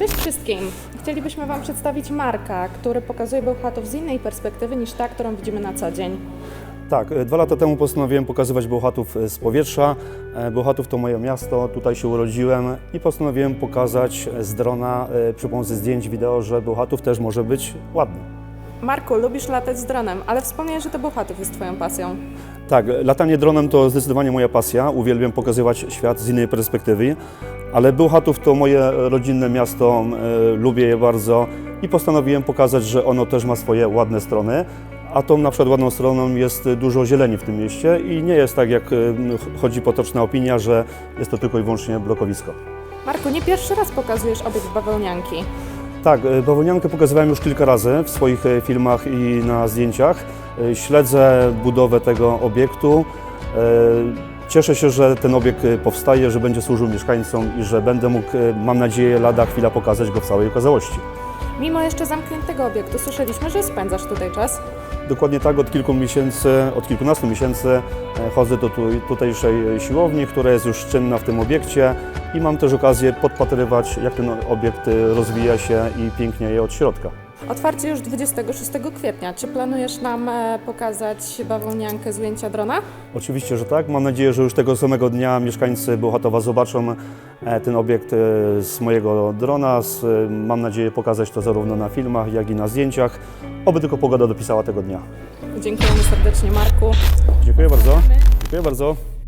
Cześć wszystkim! Chcielibyśmy Wam przedstawić Marka, który pokazuje Bełchatów z innej perspektywy niż ta, którą widzimy na co dzień. Tak, e, dwa lata temu postanowiłem pokazywać Bełchatów e, z powietrza. E, Bełchatów to moje miasto, tutaj się urodziłem i postanowiłem pokazać z drona przy pomocy zdjęć, wideo, że Bełchatów też może być ładny. Marku, lubisz latać z dronem, ale wspomniałeś, że to Bełchatów jest Twoją pasją. Tak, latanie dronem to zdecydowanie moja pasja. Uwielbiam pokazywać świat z innej perspektywy, ale Bełchatów to moje rodzinne miasto, e, lubię je bardzo i postanowiłem pokazać, że ono też ma swoje ładne strony. A tą na przykład ładną stroną jest dużo zieleni w tym mieście i nie jest tak, jak e, chodzi potoczna opinia, że jest to tylko i wyłącznie blokowisko. Marku, nie pierwszy raz pokazujesz obiekt bawełnianki. Tak, e, bawełniankę pokazywałem już kilka razy w swoich e, filmach i na zdjęciach. E, Śledzę budowę tego obiektu. E, Cieszę się, że ten obiekt e, powstaje, że będzie służył mieszkańcom i że będę mógł, e, mam nadzieję, lada chwila pokazać go w całej okazałości. Mimo jeszcze zamkniętego obiektu, słyszeliśmy, że spędzasz tutaj czas. Dokładnie tak, od kilku miesięcy, od kilkunastu miesięcy e, chodzę do tu, tutejszej e, siłowni, która jest już czynna w tym obiekcie i mam też okazję podpatrywać, jak ten obiekt e, rozwija się i pięknieje od środka. Otwarcie już 26 kwietnia. Czy planujesz nam e, pokazać bawełniankę z ujęcia drona? Oczywiście, że tak. Mam nadzieję, że już tego samego dnia mieszkańcy Bełchatowa zobaczą e, ten obiekt e, z mojego drona. Mam nadzieję pokazać to zarówno na filmach, jak i na zdjęciach. Oby tylko pogoda dopisała tego dnia. Dziękujemy serdecznie, Marku. Dziękuję bardzo. Dziękuję bardzo.